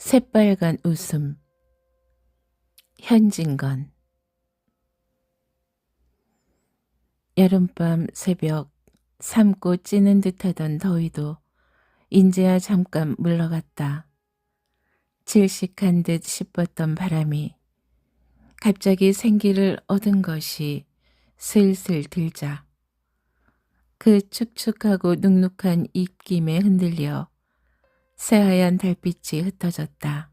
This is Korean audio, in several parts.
새빨간 웃음 현진건 여름밤 새벽 삶고 찌는 듯하던 더위도 인제야 잠깐 물러갔다. 질식한 듯 싶었던 바람이 갑자기 생기를 얻은 것이 슬슬 들자 그 축축하고 눅눅한 입김에 흔들려 새하얀 달빛이 흩어졌다.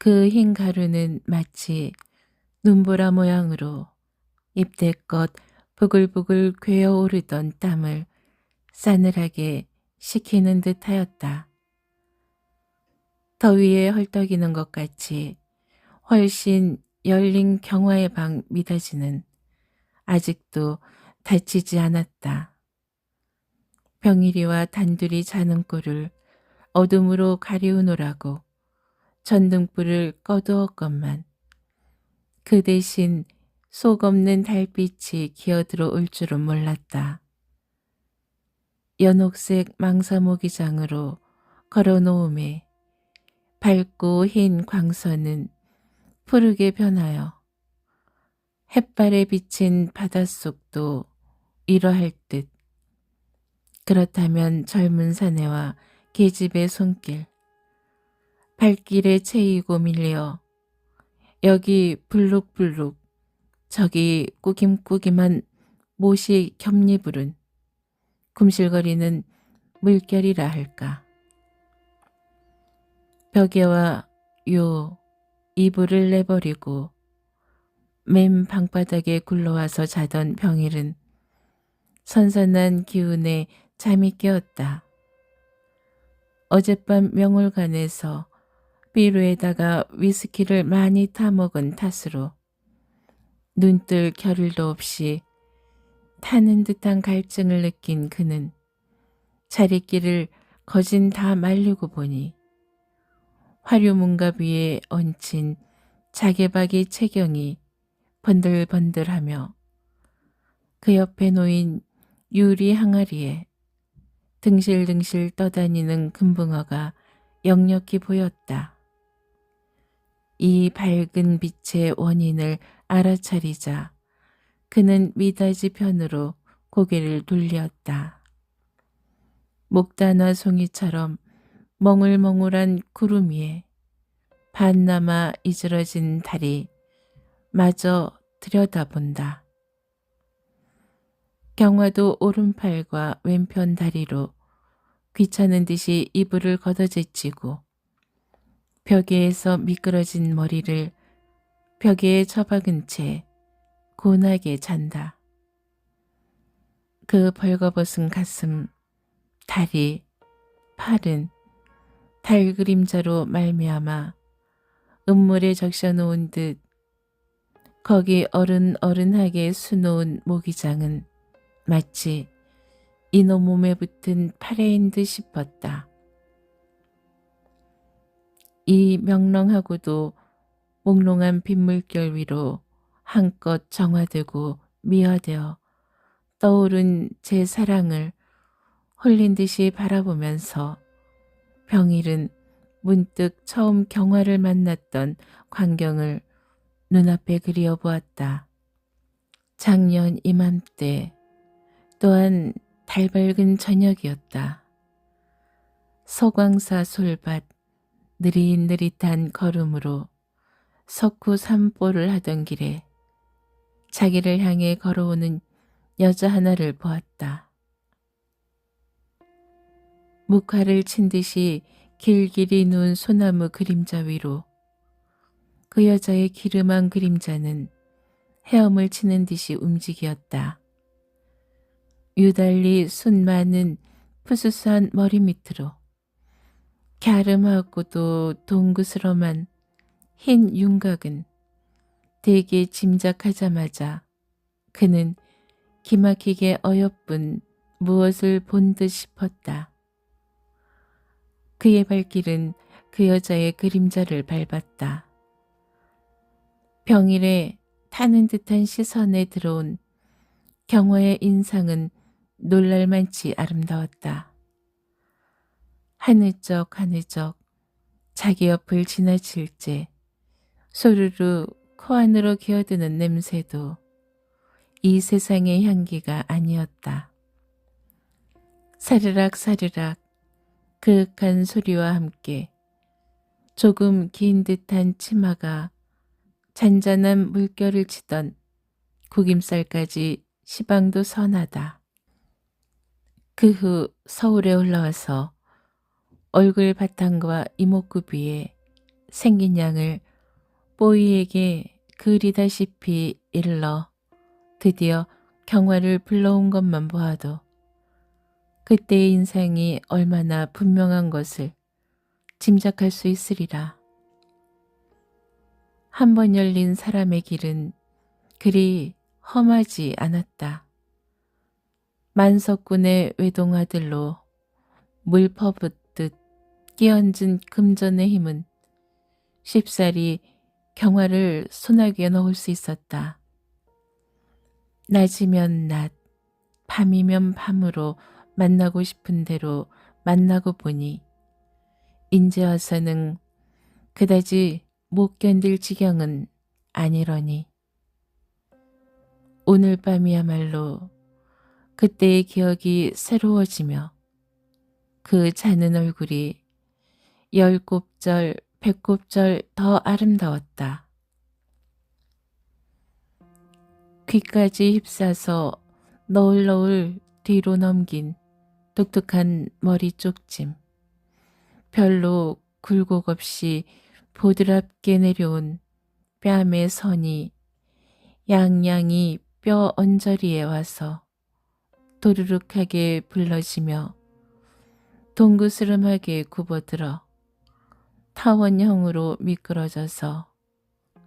그 흰 가루는 마치 눈보라 모양으로 입대껏 부글부글 괴어오르던 땀을 싸늘하게 식히는 듯 하였다. 더위에 헐떡이는 것 같이 훨씬 열린 경화의 방 미닫이는 아직도 닫히지 않았다. 병일이와 단둘이 자는 꼴을 어둠으로 가리우노라고 전등불을 꺼두었건만 그 대신 속 없는 달빛이 기어들어 올 줄은 몰랐다. 연옥색 망사모기장으로 걸어놓음에 밝고 흰 광선은 푸르게 변하여 햇발에 비친 바닷속도 이러할 듯 그렇다면 젊은 사내와 계집의 손길 발길에 채이고 밀려 여기 불룩불룩 저기 꾸김꾸김한 못이 겹니부른 굼실거리는 물결이라 할까. 벽에와 요 이불을 내버리고 맨 방바닥에 굴러와서 자던 병일은 선선한 기운에 잠이 깨었다. 어젯밤 명월관에서 비루에다가 위스키를 많이 타먹은 탓으로 눈뜰 겨를도 없이 타는 듯한 갈증을 느낀 그는 자리끼를 거진 다 말리고 보니 화류문갑 위에 얹힌 자개박이 체경이 번들번들하며 그 옆에 놓인 유리 항아리에 등실등실 떠다니는 금붕어가 역력히 보였다. 이 밝은 빛의 원인을 알아차리자 그는 미닫이 편으로 고개를 돌렸다. 목단화 송이처럼 멍울멍울한 구름 위에 반나마 이즈러진 달이 마저 들여다본다. 경화도 오른팔과 왼편 다리로 귀찮은 듯이 이불을 걷어제치고 벽에서 미끄러진 머리를 벽에 처박은 채 고나게 잔다. 그 벌거벗은 가슴, 다리, 팔은 달 그림자로 말미암아 음물에 적셔놓은 듯 거기 어른어른하게 수놓은 모기장은 마치 이놈 몸에 붙은 파래인 듯 싶었다. 이 명랑하고도 몽롱한 빗물결 위로 한껏 정화되고 미화되어 떠오른 제 사랑을 홀린 듯이 바라보면서 병일은 문득 처음 경화를 만났던 광경을 눈앞에 그리어 보았다. 작년 이맘때 또한 달밝은 저녁이었다. 서광사 솔밭 느릿느릿한 걸음으로 석후 산보를 하던 길에 자기를 향해 걸어오는 여자 하나를 보았다. 묵화를 친 듯이 길길이 누운 소나무 그림자 위로 그 여자의 기름한 그림자는 헤엄을 치는 듯이 움직였다. 유달리 순 많은 푸스스한 머리 밑으로 갸름하고도 동그스럼한 흰 윤곽은 되게 짐작하자마자 그는 기막히게 어여쁜 무엇을 본 듯 싶었다. 그의 발길은 그 여자의 그림자를 밟았다. 병일에 타는 듯한 시선에 들어온 경화의 인상은 놀랄만치 아름다웠다. 하늘적 하늘적 자기 옆을 지나칠 때 소르르 코 안으로 기어드는 냄새도 이 세상의 향기가 아니었다. 사르락 사르락 그윽한 소리와 함께 조금 긴 듯한 치마가 잔잔한 물결을 치던 구김살까지 시방도 선하다. 그 후 서울에 올라와서 얼굴 바탕과 이목구 비에 생긴 양을 뽀이에게 그리다시피 일러 드디어 경화를 불러온 것만 보아도 그때의 인상이 얼마나 분명한 것을 짐작할 수 있으리라. 한 번 열린 사람의 길은 그리 험하지 않았다. 만석군의 외동아들로 물 퍼붓듯 끼얹은 금전의 힘은 쉽사리 경화를 소나기에 넣을 수 있었다. 낮이면 낮, 밤이면 밤으로 만나고 싶은 대로 만나고 보니 인제 와서는 그다지 못 견딜 지경은 아니러니 오늘 밤이야말로 그때의 기억이 새로워지며 그 자는 얼굴이 열 곱절, 백 곱절 더 아름다웠다. 귀까지 휩싸서 너울너울 뒤로 넘긴 독특한 머리 쪽짐. 별로 굴곡 없이 보드랍게 내려온 뺨의 선이 양양이 뼈 언저리에 와서 도르륵하게 불러지며 동그스름하게 굽어들어 타원형으로 미끄러져서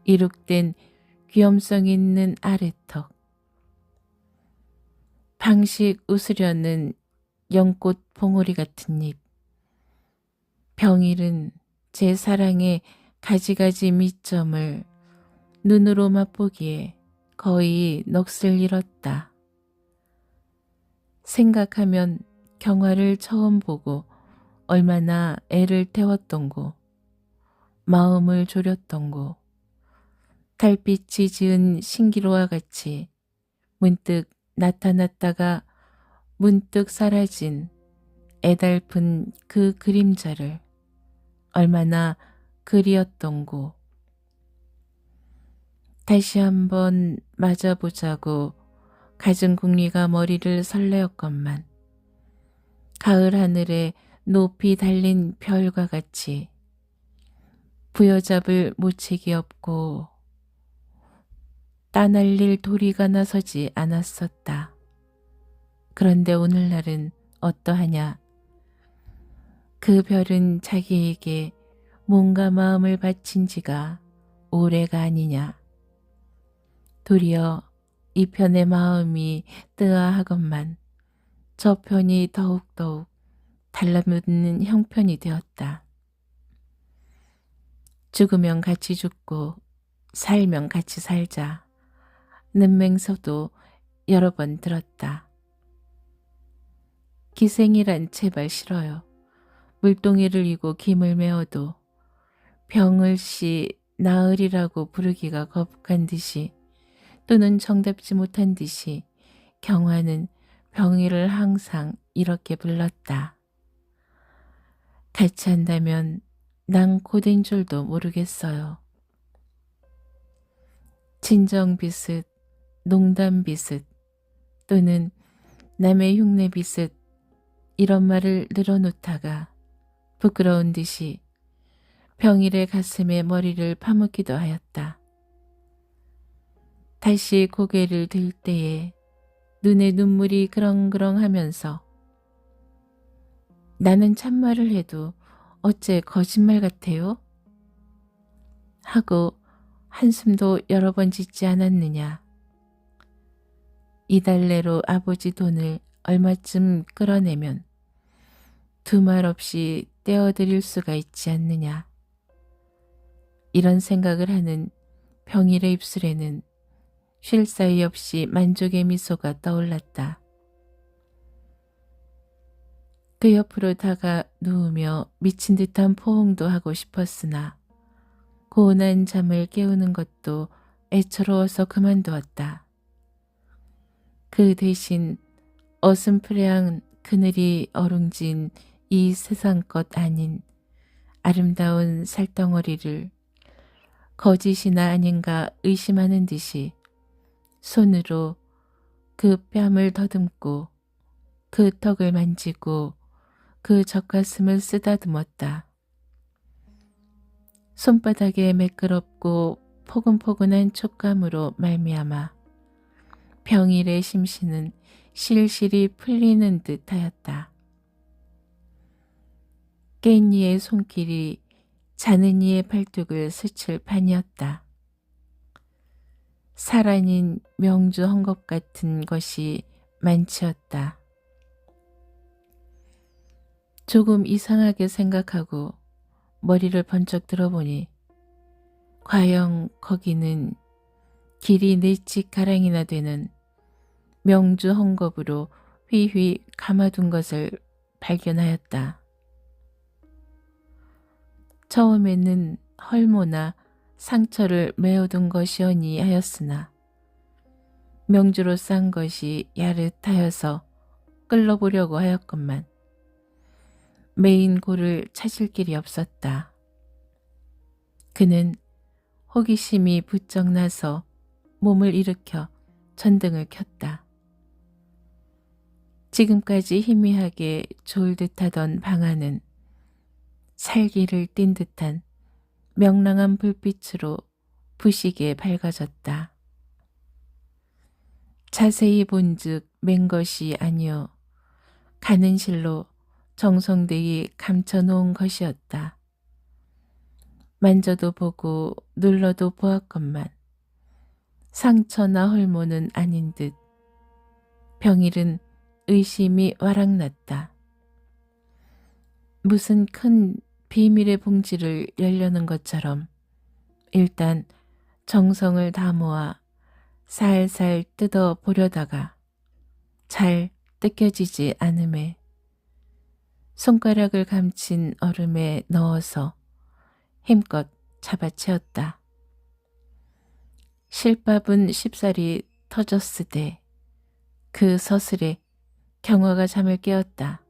이룩된 귀염성 있는 아래턱. 방식 웃으려는 연꽃 봉오리 같은 입. 병일은 제 사랑의 가지가지 미점을 눈으로 맛보기에 거의 넋을 잃었다. 생각하면 경화를 처음 보고 얼마나 애를 태웠던고, 마음을 졸였던고, 달빛이 지은 신기로와 같이 문득 나타났다가 문득 사라진 애달픈 그 그림자를 얼마나 그리웠던고. 다시 한번 맞아보자고 가진 궁리가 머리를 설레었건만 가을 하늘에 높이 달린 별과 같이 부여잡을 모책이 없고 따날릴 도리가 나서지 않았었다. 그런데 오늘날은 어떠하냐? 그 별은 자기에게 뭔가 마음을 바친 지가 오래가 아니냐. 도리어 이 편의 마음이 뜨아하건만 저 편이 더욱더욱 달라붙는 형편이 되었다. 죽으면 같이 죽고 살면 같이 살자. 는 맹서도 여러 번 들었다. 기생이란 제발 싫어요. 물동이를 이고 김을 메어도 병을 씨 나으리라고 부르기가 거북한 듯이 또는 정답지 못한 듯이 경화는 병이를 항상 이렇게 불렀다. 같이 한다면 난 고된 줄도 모르겠어요. 진정 비슷, 농담 비슷, 또는 남의 흉내 비슷 이런 말을 늘어놓다가 부끄러운 듯이 병일의 가슴에 머리를 파묻기도 하였다. 다시 고개를 들 때에 눈에 눈물이 그렁그렁 하면서 나는 참말을 해도 어째 거짓말 같아요? 하고 한숨도 여러 번 짓지 않았느냐. 이달 내로 아버지 돈을 얼마쯤 끌어내면 두 말 없이 떼어드릴 수가 있지 않느냐. 이런 생각을 하는 병일의 입술에는 쉴 사이 없이 만족의 미소가 떠올랐다. 그 옆으로 다가 누우며 미친 듯한 포옹도 하고 싶었으나 고운한 잠을 깨우는 것도 애처로워서 그만두었다. 그 대신 어슴푸레한 그늘이 어룽진 이 세상 것 아닌 아름다운 살덩어리를 거짓이나 아닌가 의심하는 듯이 손으로 그 뺨을 더듬고 그 턱을 만지고 그 젖가슴을 쓰다듬었다. 손바닥에 매끄럽고 포근포근한 촉감으로 말미암아 병일의 심신은 실실이 풀리는 듯하였다. 깬 이의 손길이 자는 이의 팔뚝을 스칠 판이었다. 살아닌 명주 헝겊 같은 것이 많지었다. 조금 이상하게 생각하고 머리를 번쩍 들어보니 과연 거기는 길이 네치 가량이나 되는 명주 헝겊으로 휘휘 감아둔 것을 발견하였다. 처음에는 헐모나 상처를 메어둔 것이오니 하였으나 명주로 싼 것이 야릇하여서 끌러보려고 하였건만 메인 골을 찾을 길이 없었다. 그는 호기심이 부쩍 나서 몸을 일으켜 전등을 켰다. 지금까지 희미하게 좋을 듯하던 방 안은 살기를 띤 듯한 명랑한 불빛으로 부시게 밝아졌다. 자세히 본즉 맨 것이 아니요 가는 실로 정성되이 감춰놓은 것이었다. 만져도 보고 눌러도 보았건만 상처나 헐모는 아닌 듯 병일은 의심이 와락났다. 무슨 큰 비밀의 봉지를 열려는 것처럼 일단 정성을 다 모아 살살 뜯어 보려다가 잘 뜯겨지지 않음에 손가락을 감친 얼음에 넣어서 힘껏 잡아채었다. 실밥은 쉽사리 터졌으되 그 서슬에 경화가 잠을 깨었다.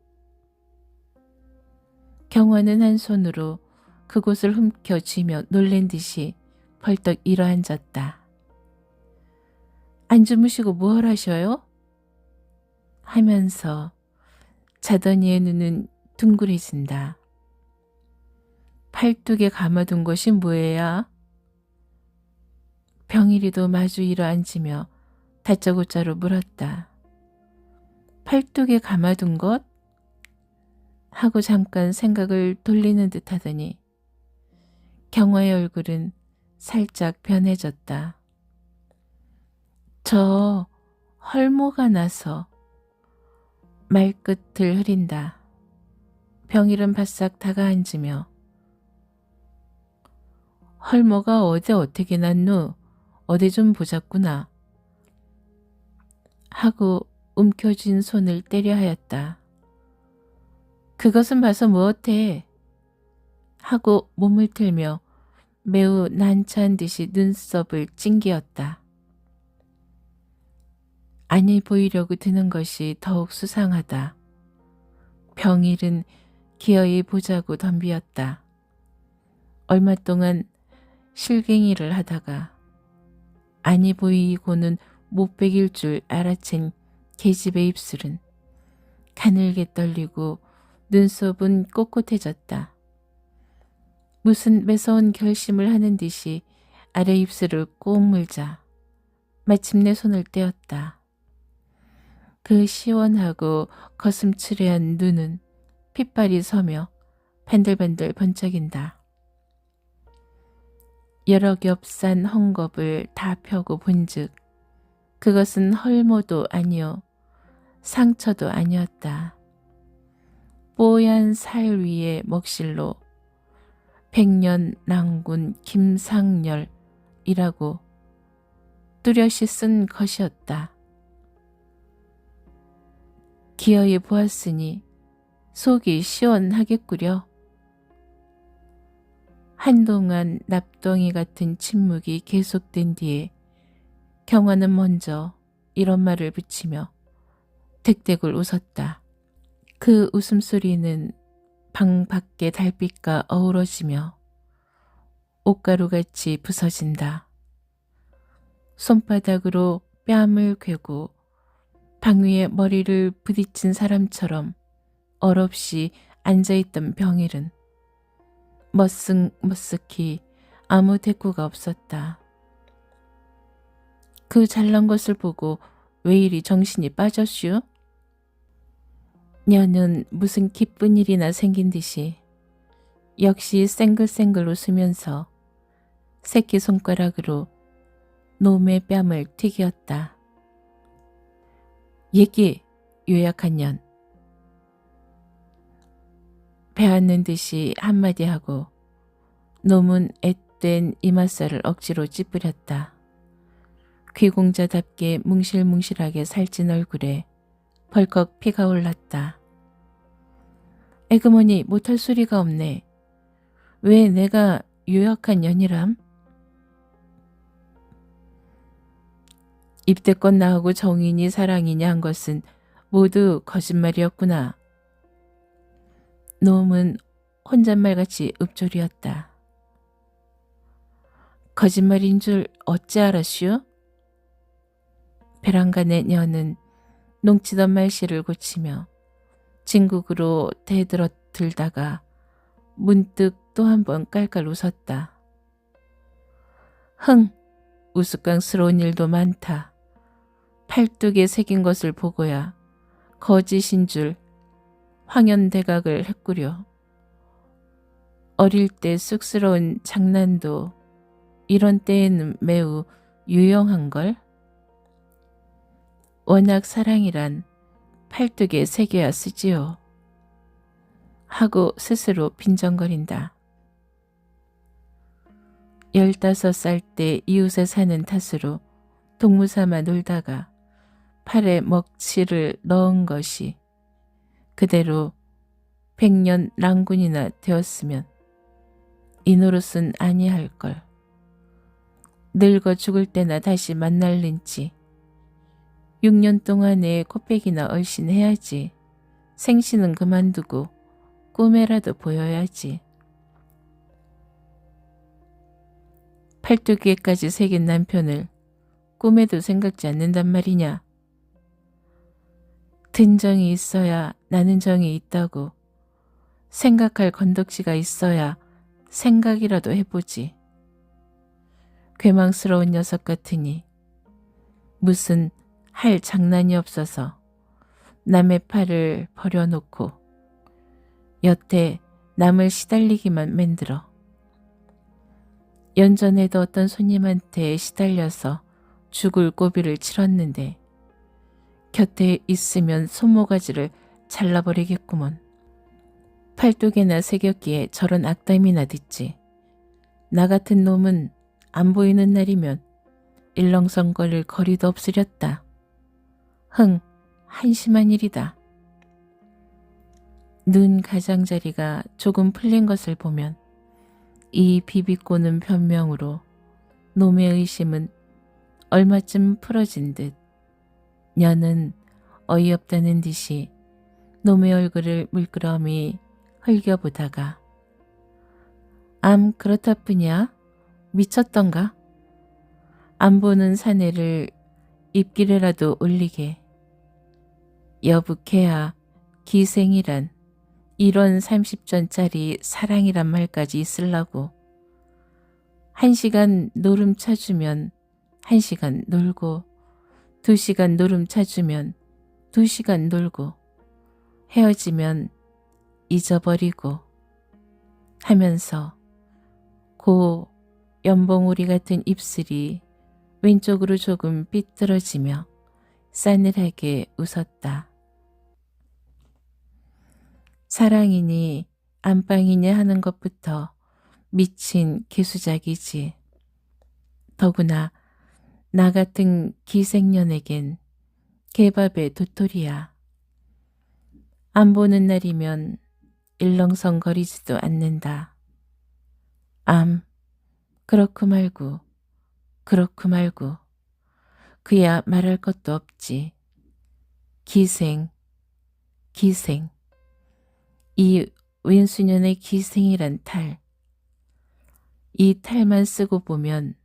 경화는 한 손으로 그곳을 훔켜쥐며 놀란 듯이 벌떡 일어앉았다. 안 주무시고 무얼 하셔요? 하면서 자던 이의 눈은 둥그레진다. 팔뚝에 감아둔 것이 뭐예요? 병일이도 마주 일어앉으며 다짜고짜로 물었다. 팔뚝에 감아둔 것? 하고 잠깐 생각을 돌리는 듯 하더니 경화의 얼굴은 살짝 변해졌다. 저 헐모가 나서 말끝을 흐린다. 병일은 바싹 다가앉으며 헐모가 어제 어떻게 났누? 어디 좀 보자꾸나. 하고 움켜쥔 손을 때려 하였다. 그것은 봐서 무엇해? 하고 몸을 틀며 매우 난처한 듯이 눈썹을 찡기었다. 아니 보이려고 드는 것이 더욱 수상하다. 병일은 기어이 보자고 덤비었다. 얼마 동안 실갱이를 하다가 아니 보이고는 못 베길 줄 알아챈 계집의 입술은 가늘게 떨리고 눈썹은 꼿꼿해졌다. 무슨 매서운 결심을 하는 듯이 아래 입술을 꼭 물자 마침내 손을 떼었다. 그 시원하고 거슴츠레한 눈은 핏발이 서며 밴들밴들 번쩍인다. 여러 겹산 헝겊을 다 펴고 본즉 그것은 헐모도 아니요 상처도 아니었다. 뽀얀 살 위에 먹실로 백년 낭군 김상열이라고 뚜렷이 쓴 것이었다. 기어이 보았으니 속이 시원하겠구려. 한동안 납덩이 같은 침묵이 계속된 뒤에 경화는 먼저 이런 말을 붙이며 댁댁을 웃었다. 그 웃음소리는 방 밖의 달빛과 어우러지며 옷가루같이 부서진다. 손바닥으로 뺨을 괴고 방 위에 머리를 부딪힌 사람처럼 얼없이 앉아있던 병일은 머쓱머쓱히 아무 대꾸가 없었다. 그 잘난 것을 보고 왜 이리 정신이 빠졌슈? 년은 무슨 기쁜 일이나 생긴 듯이 역시 쌩글쌩글 웃으면서 새끼손가락으로 놈의 뺨을 튀겼다. 얘기 요약한 년. 배앗는 듯이 한마디 하고 놈은 앳된 이맛살을 억지로 찌푸렸다. 귀공자답게 뭉실뭉실하게 살찐 얼굴에 벌컥 피가 올랐다. 에그머니 못할 소리가 없네. 왜 내가 유약한 년이람? 입대껏 나하고 정인이 사랑이냐 한 것은 모두 거짓말이었구나. 놈은 혼잣말같이 읍조리었다. 거짓말인 줄 어찌 알았슈? 베란간의 년은 농치던 말씨를 고치며 진국으로 대들어 들다가 문득 또 한 번 깔깔 웃었다. 흥, 우스꽝스러운 일도 많다. 팔뚝에 새긴 것을 보고야 거짓인 줄 황연대각을 했구려. 어릴 때 쑥스러운 장난도 이런 때에는 매우 유용한걸? 워낙 사랑이란 팔뚝에 새겨야 쓰지요. 하고 스스로 빈정거린다. 열다섯 살 때 이웃에 사는 탓으로 동무삼아 놀다가 팔에 먹칠을 넣은 것이 그대로 백년 랑군이나 되었으면 이 노릇은 아니할 걸. 늙어 죽을 때나 다시 만날는지 6년 동안에 코빼기나 얼씬 해야지. 생신은 그만두고 꿈에라도 보여야지. 팔뚝에까지 새긴 남편을 꿈에도 생각지 않는단 말이냐. 든 정이 있어야 나는 정이 있다고. 생각할 건덕지가 있어야 생각이라도 해보지. 괴망스러운 녀석 같으니 무슨 할 장난이 없어서 남의 팔을 버려놓고 여태 남을 시달리기만 만들어. 연전에도 어떤 손님한테 시달려서 죽을 고비를 치렀는데 곁에 있으면 손모가지를 잘라버리겠구먼. 팔뚝에나 새겼기에 저런 악담이나 듣지. 나 같은 놈은 안 보이는 날이면 일렁성거릴 거리도 없으렸다. 흥, 한심한 일이다. 눈 가장자리가 조금 풀린 것을 보면 이 비비꼬는 변명으로 놈의 의심은 얼마쯤 풀어진 듯 년은 어이없다는 듯이 놈의 얼굴을 물끄러미 흘겨보다가 암 그렇다 뿐이야? 미쳤던가? 안 보는 사내를 입길에라도 올리게. 여북해야 기생이란 이런 30전짜리 사랑이란 말까지 있을라고. 한 시간 노름 쳐주면 한 시간 놀고 두 시간 노름 쳐주면 두 시간 놀고 헤어지면 잊어버리고 하면서 고 연봉우리 같은 입술이 왼쪽으로 조금 삐뚤어지며 싸늘하게 웃었다. 사랑이니 안방이니 하는 것부터 미친 개수작이지. 더구나 나 같은 기생년에겐 개밥의 도토리야. 안 보는 날이면 일렁성거리지도 않는다. 암, 그렇고 말고, 그렇고 말고, 그야 말할 것도 없지. 기생, 기생. 이 왼수년의 기생이란 탈. 이 탈만 쓰고 보면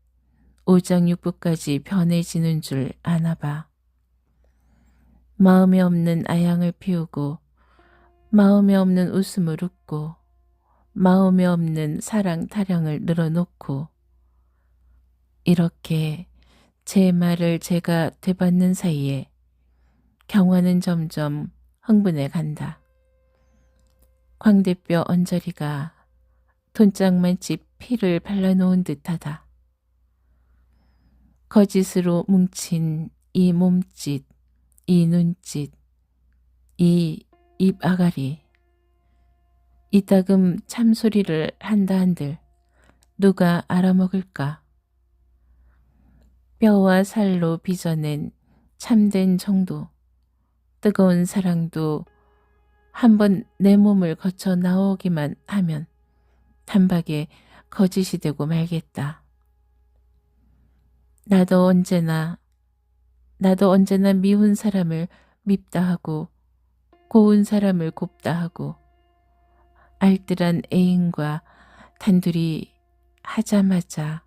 오장육부까지 변해지는 줄 아나 봐. 마음에 없는 아양을 피우고 마음에 없는 웃음을 웃고 마음에 없는 사랑 타령을 늘어놓고 이렇게 제 말을 제가 되받는 사이에 경화는 점점 흥분해 간다. 광대뼈 언저리가 돈장만치 피를 발라놓은 듯하다. 거짓으로 뭉친 이 몸짓, 이 눈짓, 이 입 아가리, 이따금 참소리를 한다 한들 누가 알아먹을까? 뼈와 살로 빚어낸 참된 정도, 뜨거운 사랑도 한번 내 몸을 거쳐 나오기만 하면 단박에 거짓이 되고 말겠다. 나도 언제나, 나도 언제나 미운 사람을 밉다 하고, 고운 사람을 곱다 하고, 알뜰한 애인과 단둘이 하자마자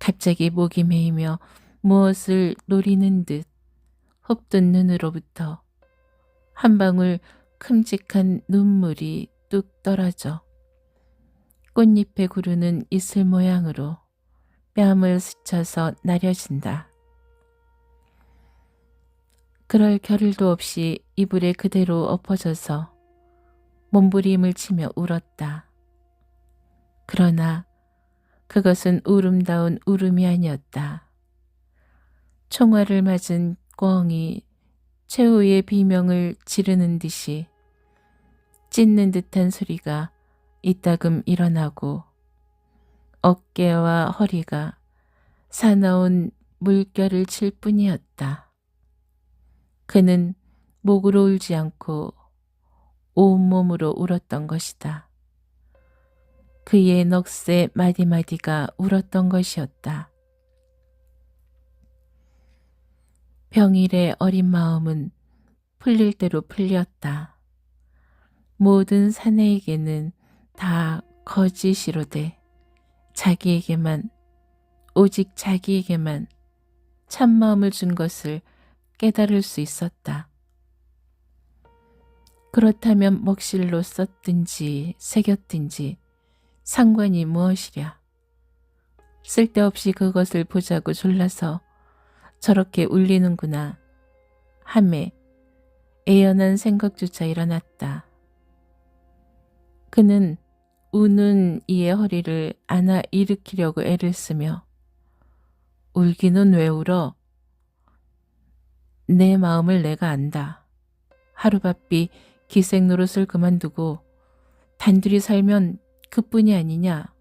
갑자기 목이 메이며 무엇을 노리는 듯 흡든 눈으로부터 한 방울 큼직한 눈물이 뚝 떨어져 꽃잎에 구르는 이슬 모양으로 뺨을 스쳐서 나려진다. 그럴 겨를도 없이 이불에 그대로 엎어져서 몸부림을 치며 울었다. 그러나 그것은 울음다운 울음이 아니었다. 총알을 맞은 꿩이 최후의 비명을 지르는 듯이 찢는 듯한 소리가 이따금 일어나고 어깨와 허리가 사나운 물결을 칠 뿐이었다. 그는 목으로 울지 않고 온몸으로 울었던 것이다. 그의 넋의 마디마디가 울었던 것이었다. 병일의 어린 마음은 풀릴 대로 풀렸다. 모든 사내에게는 다 거짓이로돼 자기에게만 오직 자기에게만 참마음을 준 것을 깨달을 수 있었다. 그렇다면 먹실로 썼든지 새겼든지 상관이 무엇이랴. 쓸데없이 그것을 보자고 졸라서 저렇게 울리는구나. 함에 애연한 생각조차 일어났다. 그는 우는 이의 허리를 안아 일으키려고 애를 쓰며 울기는 왜 울어? 내 마음을 내가 안다. 하루바삐 기생 노릇을 그만두고 단둘이 살면 그뿐이 아니냐.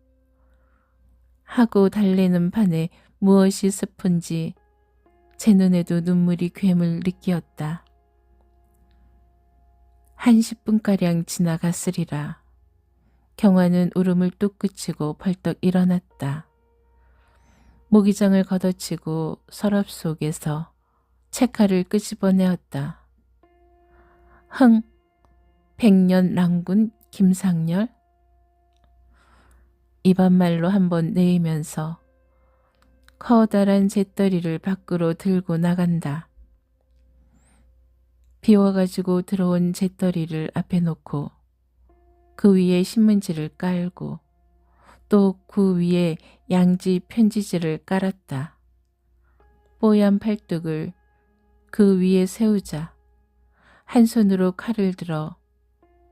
하고 달래는 판에 무엇이 슬픈지 제 눈에도 눈물이 괴물 느끼었다. 한 10분가량 지나갔으리라. 경화는 울음을 뚝 그치고 벌떡 일어났다. 모기장을 걷어치고 서랍 속에서 책칼을 끄집어내었다. 흥, 백년 랑군 김상열? 입안말로 한번 내이면서 커다란 재떨이를 밖으로 들고 나간다. 비워가지고 들어온 재떨이를 앞에 놓고 그 위에 신문지를 깔고 또 그 위에 양지 편지지를 깔았다. 뽀얀 팔뚝을 그 위에 세우자 한 손으로 칼을 들어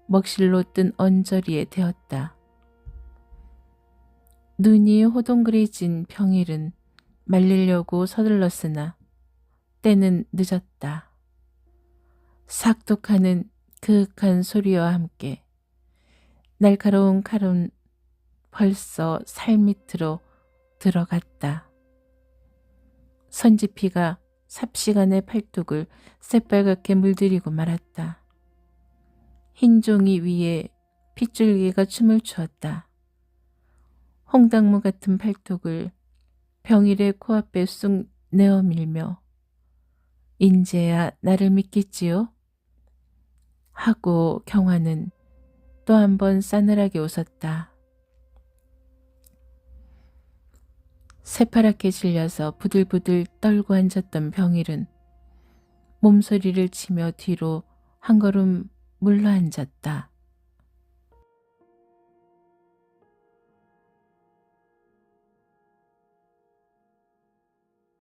먹실로 뜬 언저리에 대었다. 눈이 호동그레진 평일은 말리려고 서둘렀으나 때는 늦었다. 삭독하는 그윽한 소리와 함께 날카로운 칼은 벌써 살 밑으로 들어갔다. 선지피가 삽시간의 팔뚝을 새빨갛게 물들이고 말았다. 흰 종이 위에 핏줄기가 춤을 추었다. 홍당무 같은 팔뚝을 병일의 코앞에 쑥 내어밀며 인제야 나를 믿겠지요? 하고 경화는 또 한 번 싸늘하게 웃었다. 새파랗게 질려서 부들부들 떨고 앉았던 병일은 몸소리를 치며 뒤로 한 걸음 물러앉았다.